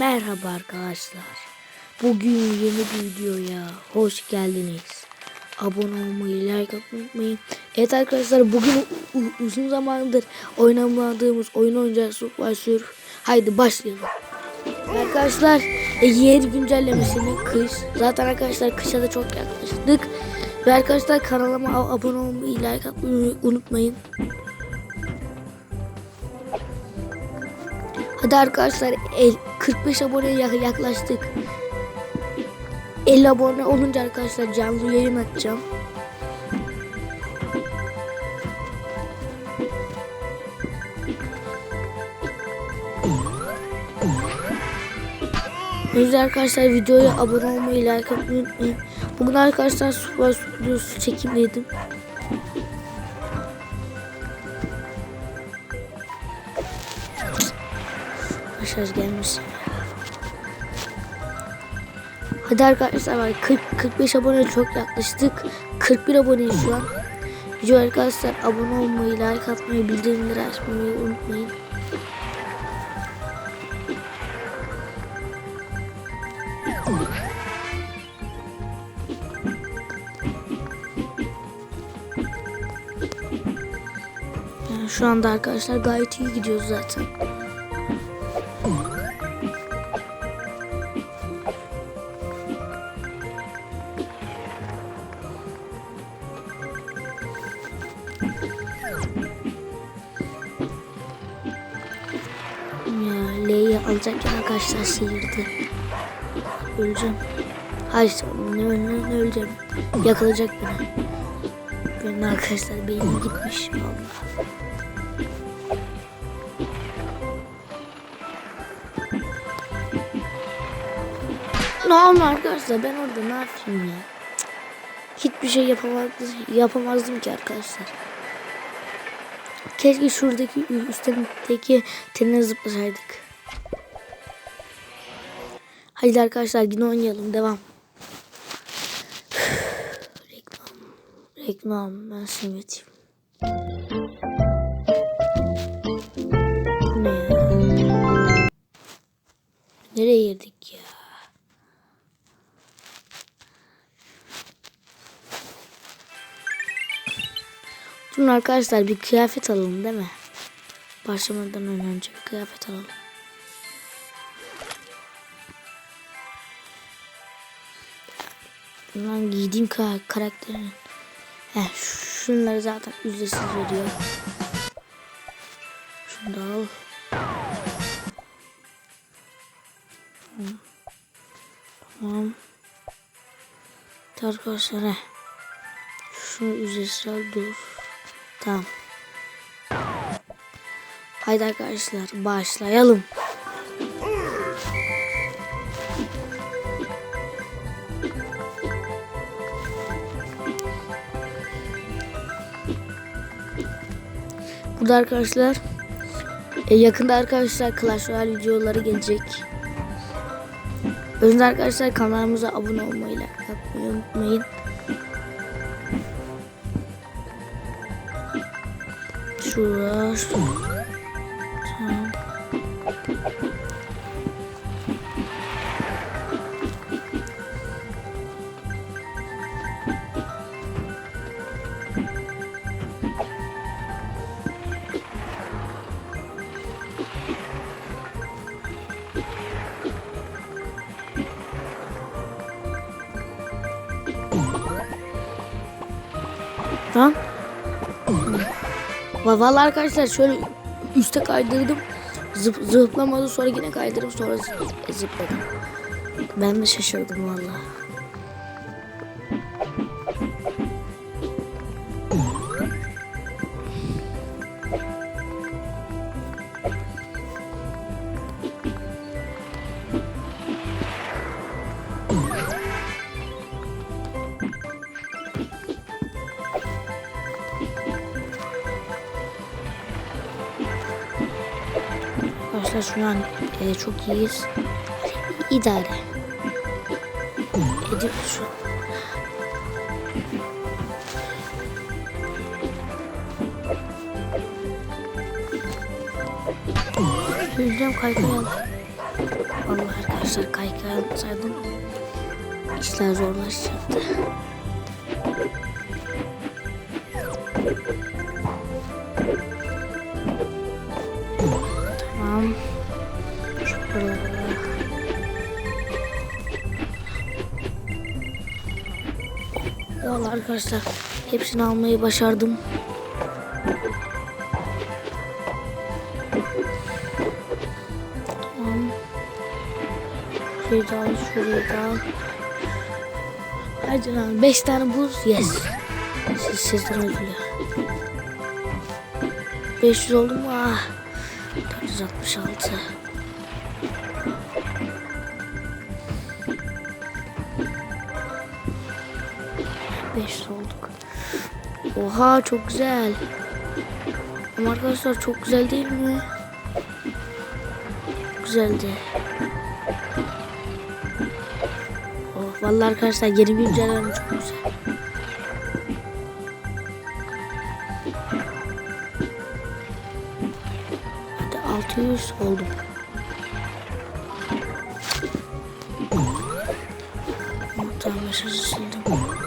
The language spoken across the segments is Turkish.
Merhaba arkadaşlar. Bugün yeni bir videoya hoş geldiniz. Abone olmayı, like atmayı unutmayın. Evet arkadaşlar bugün uzun zamandır oynamadığımız oyun oynayacağız. Super Surf. Haydi başlayalım. Arkadaşlar e, yeni güncellemesini kış. Zaten arkadaşlar kışa da çok yaklaştık. Ve arkadaşlar kanalıma abone olmayı, like atmayı unutmayın. Hadi arkadaşlar el, 45 aboneye yak- yaklaştık. 50 abone olunca arkadaşlar canlı yayın açacağım. Yüzden arkadaşlar videoya abone olmayı, like atmayı unutmayın. Bugün arkadaşlar Super Studios çekimdeydim. Mesaj gelmiş. Hadi arkadaşlar var 40 45 abone çok yaklaştık. 41 aboneyiz şu an. Video arkadaşlar abone olmayı, like atmayı, bildirimleri açmayı unutmayın. Yani şu anda arkadaşlar gayet iyi gidiyoruz zaten. Ya L'yi alacakken arkadaşlar sıyırdı. Öleceğim. Hayır ne, ne öleceğim. Yakalayacak beni. Benim arkadaşlar beynim gitmiş. Vallahi. Ne oldu arkadaşlar ben orada ne yapayım ya. Hiçbir şey yapamazdım, yapamazdım ki arkadaşlar. Keşke şuradaki üstteki teline zıplasaydık. Haydi arkadaşlar yine oynayalım. Devam. Reklam. Reklam. Ben sevmedim. Bu ne ya? Nereye girdik ya? Durun arkadaşlar bir kıyafet alalım değil mi? Başlamadan önce bir kıyafet alalım. Bundan giydiğim ka karakterin. Heh, şunları zaten ücretsiz veriyor. Şunu da al. Tamam. Arkadaşlar heh. Şunu ücretsiz al dur. Tamam. Haydi arkadaşlar başlayalım. Burada arkadaşlar e, yakında arkadaşlar Clash Royale videoları gelecek. Önce arkadaşlar kanalımıza abone olmayı, like unutmayın. Şurada. Va- Vallahi arkadaşlar şöyle üste kaydırdım. Zıp, zıplamadı sonra yine kaydırdım sonra zı- zıpladım. Ben de şaşırdım vallahi. Arkadaşlar şu an e, çok iyiyiz. İdare. Ediyoruz. Öleceğim kaykayalım. Vallahi arkadaşlar kaykay alsaydım işler zorlaşacaktı. Arkadaşlar hepsini almayı başardım. Tamam. Şurayı da al, şurayı da al. Hadi lan 5 tane buz yes. Siz sizden ödülü. 500 oldu mu? Ah. 466. Beş olduk. Oha çok güzel. Ama arkadaşlar çok güzel değil mi? Güzeldi. Oh vallahi arkadaşlar yeni güncelleme çok güzel. Hadi 600 oldum. Tamam mesajı sildim.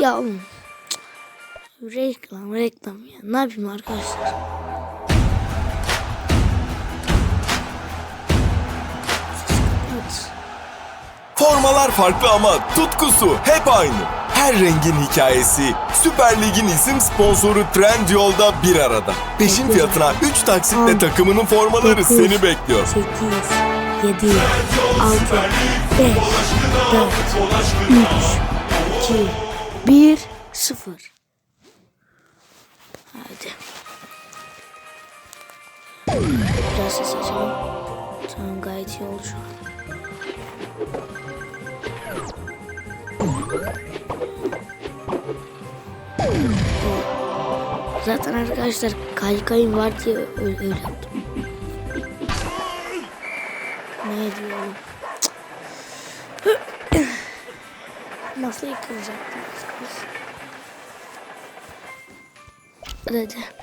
Ya oğlum. Reklam reklam ya. Ne yapayım arkadaşlar? Formalar farklı ama tutkusu hep aynı. Her rengin hikayesi, Süper Lig'in isim sponsoru Trendyol'da bir arada. Peşin fiyatına 3 taksitle takımının formaları seni bekliyor. 8, 7, 6, 5, 4, 3, 2, 1, 0. Hadi. Biraz ses açalım. Tamam gayet iyi oldu şu an. Zaten arkadaşlar kaykayım var diye öyle, yaptım. Ne diyorum? Masayı kıracaktım. Hadi.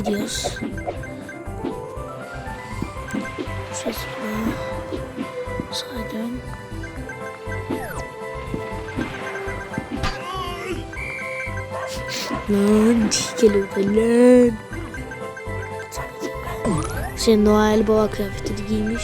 Gidiyoruz. Bu. Sağa dön. Lan geliyor lan. Şey Noel Baba kıyafetini giymiş.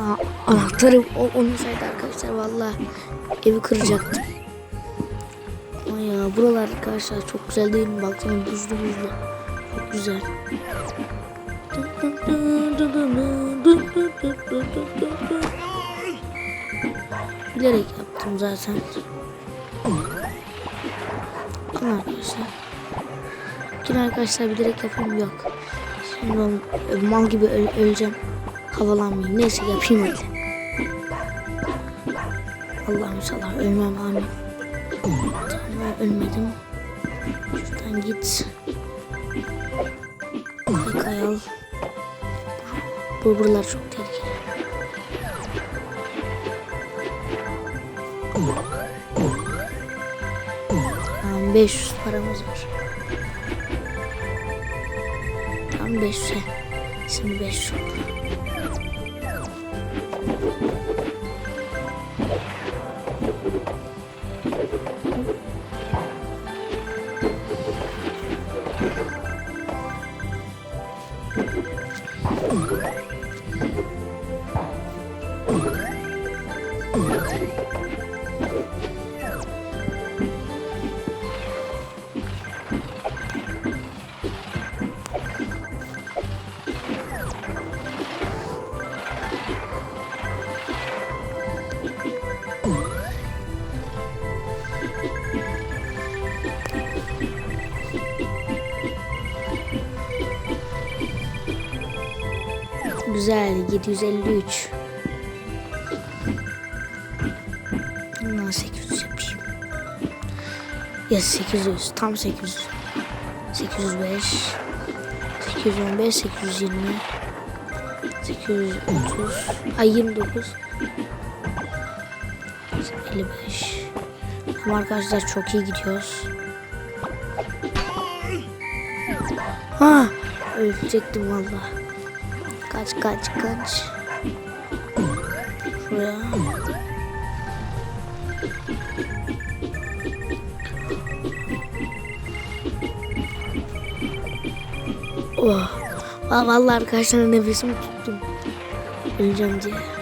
Ana, anahtarım o, onun saydı arkadaşlar valla evi kıracaktım. Ama ya buralar arkadaşlar çok güzel değil mi? Baksana buzlu buzlu. Çok güzel. Bilerek yaptım zaten. Ama arkadaşlar. Yine arkadaşlar bilerek yapayım yok. Şimdi mal gibi öl- öleceğim. Havalanmayayım. Neyse yapayım hadi. Allah'ım inşallah ölmem amin. Tamam ölmedim. Şuradan git. Kay al. Bu buralar çok tehlikeli. Tamam 500 paramız var. Tam 500'e. Şimdi 5 oldu. Güzel 753. Bundan 800 yapayım. Ya 800 tam 800. 805 815 820 830 ay 29 55 Ama arkadaşlar çok iyi gidiyoruz. Ha, ölecektim valla. Kaç kaç kaç. Şuraya. Oh. Vallahi arkadaşlar nefesimi tuttum. Öleceğim diye.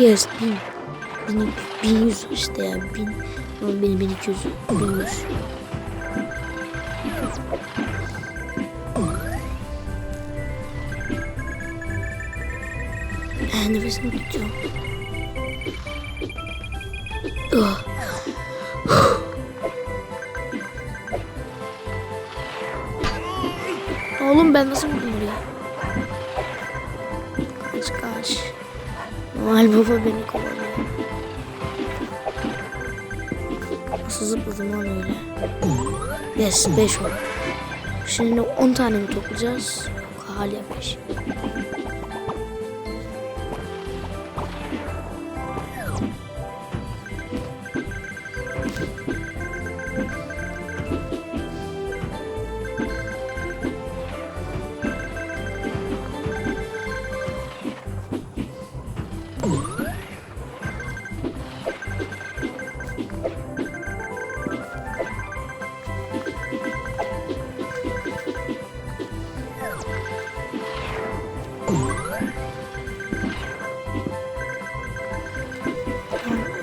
Yes, bin. Bin, bin yüz işte ya. Bin. Ama benim bin iki yüz. Bin yüz. Nefesimi tutuyorum. Yes 5 oldu. Şimdi 10 tane mi toplayacağız? Yok hala 5.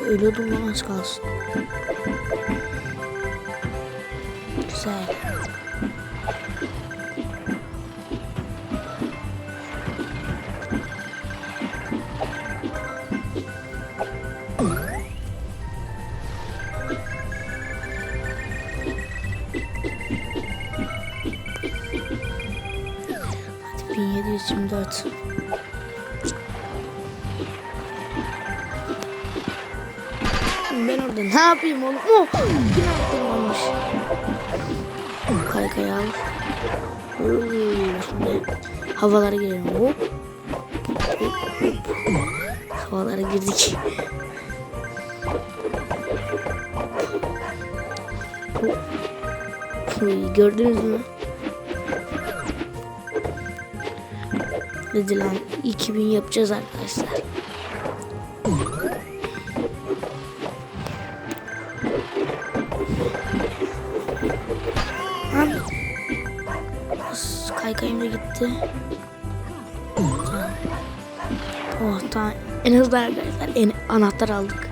Ölüyordum lan az kalsın. Güzel. Ben orada ne yapayım oğlum? Oh! Yine aklım olmuş. Kaykay al. Havalara girelim. Hop. Havalara girdik. Gördünüz mü? Hadi lan 2000 yapacağız arkadaşlar. Kaykayım da gitti. Oh tamam. En azından arkadaşlar en anahtar aldık.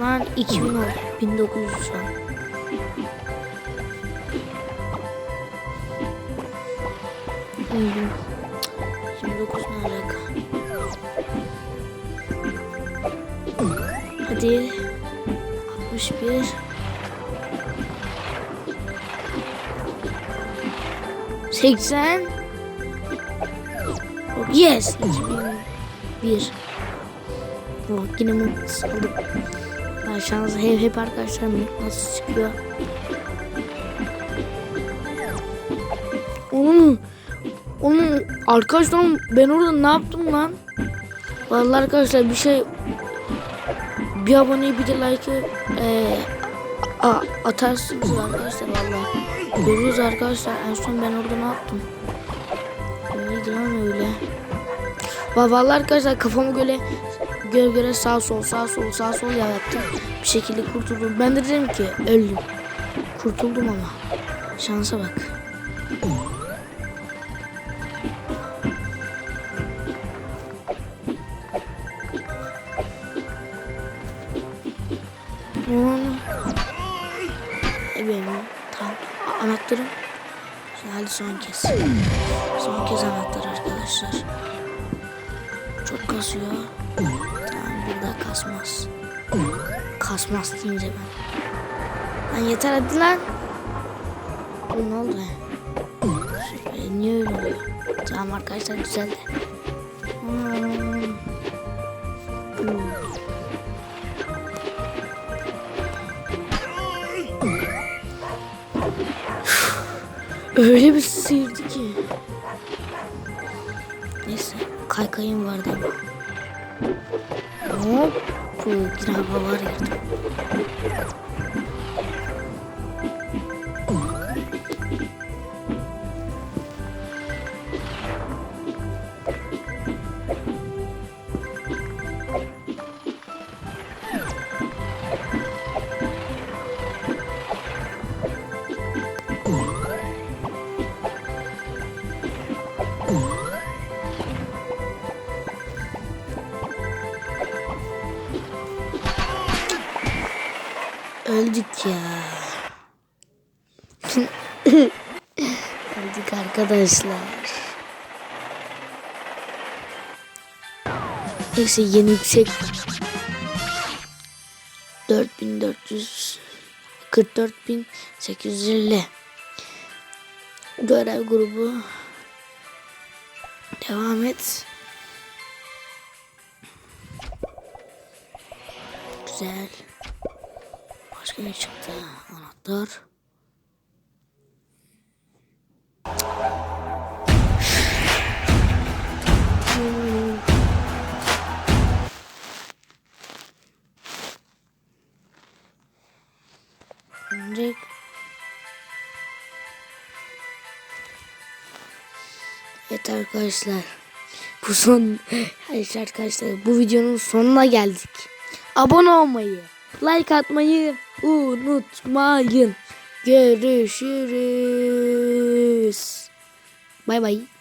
Lan 2000 oldu. 1900 şu an. Hmm. 29 ne alaka? Hadi. 61. Seksen. Yes. 2001. Oh, yine mutlu. Ben şans hep, hep arkadaşlar nasıl çıkıyor. Onu onu arkadaşlar ben orada ne yaptım lan? Vallahi arkadaşlar bir şey bir aboneyi bir de like'ı eee, a- atarsınız arkadaşlar vallahi. Görürüz arkadaşlar en son ben orada ne yaptım? Neydi lan öyle? Va- Vallahi arkadaşlar kafamı göre göre göre sağ sol sağ sol sağ sol yaptım. Bir şekilde kurtuldum. Ben de dedim ki öldüm. Kurtuldum ama. Şansa bak. Son kez. Son kez anahtar arkadaşlar. Çok kasıyor. Tamam bir daha kasmaz. Kasmaz deyince ben. Lan yeter hadi lan. Ne oldu? E, niye öyle oluyor? Tamam arkadaşlar güzeldi. Öyle bir sıyırdı ki. Neyse kaykayım vardı. Hop. Bu yine havalar girdi. Öldük ya. Öldük arkadaşlar. Neyse yeni yüksek 4400 44850 görev grubu devam et güzel başka ne çıktı anahtar Direkt Evet arkadaşlar. Bu son Evet arkadaşlar bu videonun sonuna geldik. Abone olmayı, like atmayı unutmayın. Görüşürüz. Bay bay.